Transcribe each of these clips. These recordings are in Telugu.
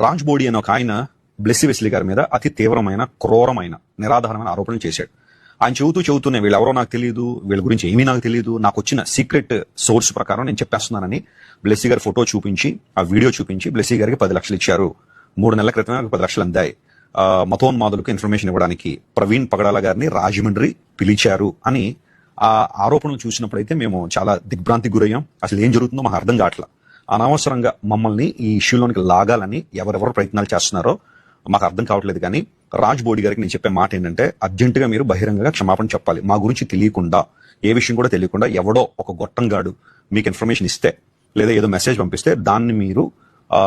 రాజ్ బోడీ అనే ఒక ఆయన బ్లెస్సి వెస్లీ గారి మీద అతి తీవ్రమైన క్రూరమైన నిరాధారమైన ఆరోపణలు చేశాడు. ఆయన చెబుతూ చెబుతూనే వీళ్ళెవరో నాకు తెలియదు వీళ్ళ గురించి ఏమీ నాకు తెలియదు నాకు వచ్చిన సీక్రెట్ సోర్స్ ప్రకారం నేను చెప్పేస్తున్నానని బ్లెస్సీ గారి ఫోటో చూపించి ఆ వీడియో చూపించి బ్లెస్సీ గారికి పది లక్షలు ఇచ్చారు. మూడు నెలల క్రితమే పది లక్షలు అందాయి. మతోన్మాదులకు ఇన్ఫర్మేషన్ ఇవ్వడానికి ప్రవీణ్ పగడాల గారిని రాజమండ్రి పిలిచారు అని ఆ ఆరోపణలు చూసినప్పుడైతే మేము చాలా దిగ్భ్రాంతికి గురయ్యాం. అసలు ఏం జరుగుతుందో మాకు అర్థం కావట్లా. అనవసరంగా మమ్మల్ని ఈ ఇష్యూలోనికి లాగాలని ఎవరెవరు ప్రయత్నాలు చేస్తున్నారో మాకు అర్థం కావట్లేదు కానీ రాజ్ బోడి గారికి నేను చెప్పే మాట ఏంటంటే అర్జెంటుగా మీరు బహిరంగంగా క్షమాపణ చెప్పాలి. మా గురించి తెలియకుండా ఏ విషయం కూడా తెలియకుండా ఎవడో ఒక గొట్టంగాడు మీకు ఇన్ఫర్మేషన్ ఇస్తే లేదా ఏదో మెసేజ్ పంపిస్తే దాన్ని మీరు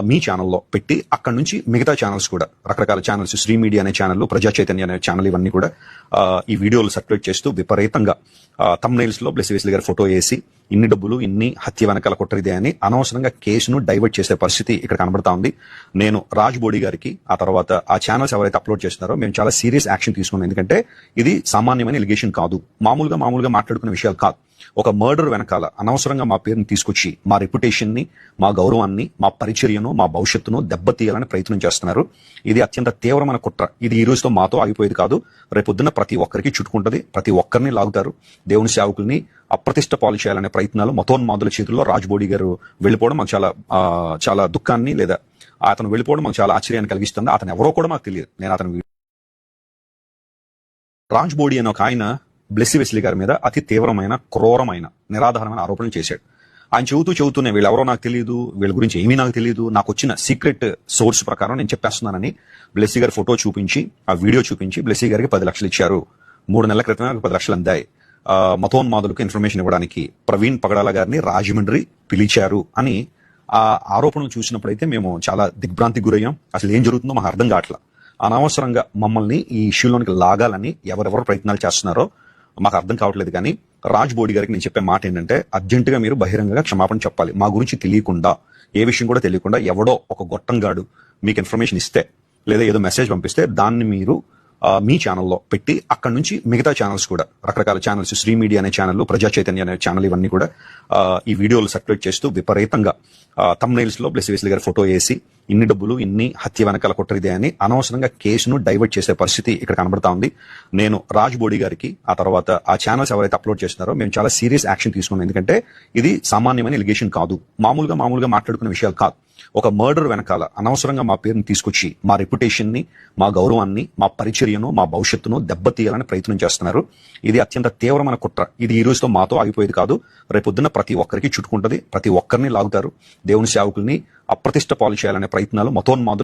మీ ఛానల్లో పెట్టి అక్కడ నుంచి మిగతా ఛానల్స్ కూడా రకరకాల ఛానల్స్ శ్రీ మీడియా అనే ఛానల్ ప్రజా చైతన్య అనే ఛానల్ ఇవన్నీ కూడా ఈ వీడియోలు సర్క్యులేట్ చేస్తూ విపరీతంగా తమ్నైల్స్లో బ్లెస్ వేసులు గారి ఫోటో వేసి ఇన్ని డబ్బులు ఇన్ని హత్య వెనకాల కుట్రదే అని అనవసరంగా కేసును డైవర్ట్ చేసే పరిస్థితి ఇక్కడ కనబడతా ఉంది. నేను రాజ్ బోడి గారికి ఆ తర్వాత ఆ ఛానల్స్ ఎవరైతే అప్లోడ్ చేస్తున్నారో మేము చాలా సీరియస్ యాక్షన్ తీసుకున్నాం. ఎందుకంటే ఇది సామాన్యమైన ఎలిగేషన్ కాదు. మామూలుగా మామూలుగా మాట్లాడుకునే విషయాలు కాదు. ఒక మర్డర్ వెనకాల అనవసరంగా మా పేరుని తీసుకొచ్చి మా రెప్యుటేషన్ని మా గౌరవాన్ని మా పరిచర్యను మా భవిష్యత్తును దెబ్బతీయాలని ప్రయత్నం చేస్తున్నారు. ఇది అత్యంత తీవ్రమైన కుట్ర. ఇది ఈ రోజుతో మాతో ఆగిపోయేది కాదు. రేపొద్దున ప్రతి ఒక్కరికి చుట్టుకుంటది. ప్రతి ఒక్కరిని లాగుతారు. దేవుని సేవకుల్ని అప్రతిష్ట పాలు చేయాలనే ప్రయత్నాలు మతోన్మాదుల చేతుల్లో రాజ్బోడి గారు వెళ్ళిపోవడం మాకు చాలా చాలా దుఃఖాన్ని లేదా అతను వెళ్ళిపోవడం మాకు చాలా ఆశ్చర్యాన్ని కలిగిస్తుంది. అతను ఎవరో కూడా మాకు తెలియదు. నేను అతను రాజ్ బోడి అనే ఒక ఆయన బ్లెస్సి వెస్లీ గారి మీద అతి తీవ్రమైన క్రూరమైన నిరాధారమైన ఆరోపణలు చేశాడు. ఆయన చెబుతూ చెబుతూనే వీళ్ళెవరో నాకు తెలియదు వీళ్ళ గురించి ఏమీ నాకు తెలియదు నాకు వచ్చిన సీక్రెట్ సోర్స్ ప్రకారం నేను చెప్పేస్తున్నానని బ్లెస్సీ గారి ఫోటో చూపించి ఆ వీడియో చూపించి బ్లెస్సీ గారికి పది లక్షలు ఇచ్చారు. మూడు నెలల క్రితమే నాకు పది లక్షలు అందాయి. మతోన్మాదులకు ఇన్ఫర్మేషన్ ఇవ్వడానికి ప్రవీణ్ పగడాల గారిని రాజమండ్రి పిలిచారు అని ఆ ఆరోపణలు చూసినప్పుడైతే మేము చాలా దిగ్భ్రాంతికి గురయ్యాం. అసలు ఏం జరుగుతుందో మాకు అర్థం కావట్లా. అనవసరంగా మమ్మల్ని ఈ ఇష్యూలోనికి లాగాలని ఎవరెవరు ప్రయత్నాలు చేస్తున్నారో మాకు అర్థం కావట్లేదు కానీ రాజ్ బోడి గారికి నేను చెప్పే మాట ఏంటంటే అర్జెంటుగా మీరు బహిరంగంగా క్షమాపణ చెప్పాలి. మా గురించి తెలియకుండా ఏ విషయం కూడా తెలియకుండా ఎవడో ఒక గొట్టంగాడు మీకు ఇన్ఫర్మేషన్ ఇస్తే లేదా ఏదో మెసేజ్ పంపిస్తే దాన్ని మీరు మీ ఛానల్లో పెట్టి అక్కడ నుంచి మిగతా ఛానల్స్ కూడా రకరకాల ఛానల్స్ శ్రీ మీడియా అనే ఛానల్ ప్రజా చైతన్య అనే ఛానల్ ఇవన్నీ కూడా ఈ వీడియోలు సర్క్యులేట్ చేస్తూ విపరీతంగా తమ్నైల్స్లో బ్లెస్ వెస్లీ గారి ఫోటో వేసి ఇన్ని డబ్బులు ఇన్ని హత్య వెనకాల కుట్రదే అని అనవసరంగా కేసును డైవర్ట్ చేసే పరిస్థితి ఇక్కడ కనబడతా ఉంది. నేను రాజ్ బోడి గారికి ఆ తర్వాత ఆ ఛానల్స్ ఎవరైతే అప్లోడ్ చేస్తున్నారో మేము చాలా సీరియస్ యాక్షన్ తీసుకున్నాం. ఎందుకంటే ఇది సామాన్యమైన ఎలిగేషన్ కాదు. మామూలుగా మామూలుగా మాట్లాడుకునే విషయాలు కాదు. ఒక మర్డర్ వెనకాల అనవసరంగా మా పేరుని తీసుకొచ్చి మా రెప్యుటేషన్ని మా గౌరవాన్ని మా పరిచర్యను మా భవిష్యత్తును దెబ్బతీయాలని ప్రయత్నం చేస్తున్నారు. ఇది అత్యంత తీవ్రమైన కుట్ర. ఇది ఈ రోజుతో మాతో ఆగిపోయేది కాదు. రేపొద్దున ప్రతి ఒక్కరికి చుట్టుకుంటది. ప్రతి ఒక్కరిని లాగుతారు. దేవుని సేవకుల్ని అప్రతిష్ట పాలు చేయాలనే ప్రయత్నాలు మతోన్మాదులు